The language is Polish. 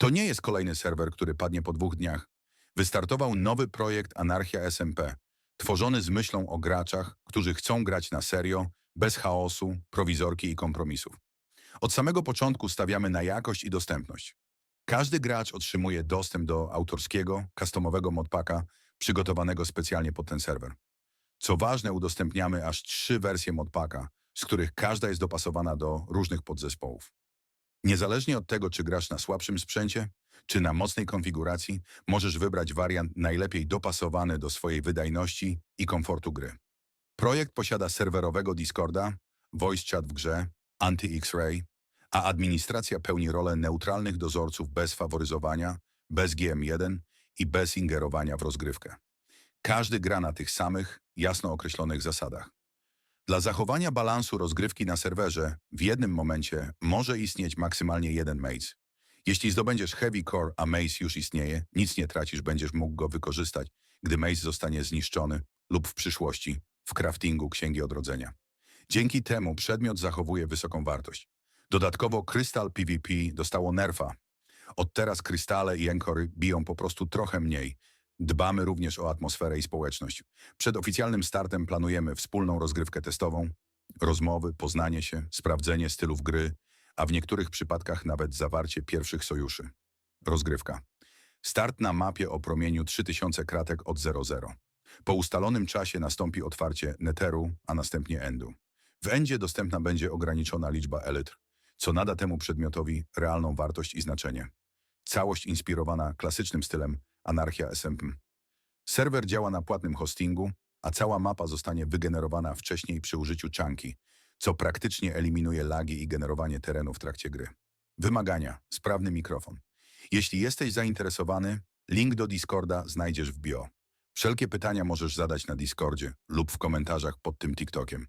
To nie jest kolejny serwer, który padnie po dwóch dniach. Wystartował nowy projekt Anarchia SMP, tworzony z myślą o graczach, którzy chcą grać na serio, bez chaosu, prowizorki i kompromisów. Od samego początku stawiamy na jakość i dostępność. Każdy gracz otrzymuje dostęp do autorskiego, customowego modpacka przygotowanego specjalnie pod ten serwer. Co ważne, udostępniamy aż trzy wersje modpacka, z których każda jest dopasowana do różnych podzespołów. Niezależnie od tego, czy grasz na słabszym sprzęcie, czy na mocnej konfiguracji, możesz wybrać wariant najlepiej dopasowany do swojej wydajności i komfortu gry. Projekt posiada serwerowego Discorda, voice chat w grze, anti-X-ray, a administracja pełni rolę neutralnych dozorców bez faworyzowania, bez GM1 i bez ingerowania w rozgrywkę. Każdy gra na tych samych, jasno określonych zasadach. Dla zachowania balansu rozgrywki na serwerze w jednym momencie może istnieć maksymalnie jeden maze. Jeśli zdobędziesz heavy core, a maze już istnieje, nic nie tracisz, będziesz mógł go wykorzystać, gdy maze zostanie zniszczony lub w przyszłości w craftingu Księgi Odrodzenia. Dzięki temu przedmiot zachowuje wysoką wartość. Dodatkowo Crystal PvP dostało nerfa. Od teraz krystale i enkory biją po prostu trochę mniej. Dbamy również o atmosferę i społeczność. Przed oficjalnym startem planujemy wspólną rozgrywkę testową, rozmowy, poznanie się, sprawdzenie stylów gry, a w niektórych przypadkach nawet zawarcie pierwszych sojuszy. Rozgrywka. Start na mapie o promieniu 3000 kratek od 00. Po ustalonym czasie nastąpi otwarcie Netheru, a następnie Endu. W Endzie dostępna będzie ograniczona liczba elytr, co nada temu przedmiotowi realną wartość i znaczenie. Całość inspirowana klasycznym stylem Anarchia SMP. Serwer działa na płatnym hostingu, a cała mapa zostanie wygenerowana wcześniej przy użyciu czanki, co praktycznie eliminuje lagi i generowanie terenu w trakcie gry. Wymagania. Sprawny mikrofon. Jeśli jesteś zainteresowany, link do Discorda znajdziesz w bio. Wszelkie pytania możesz zadać na Discordzie lub w komentarzach pod tym TikTokiem.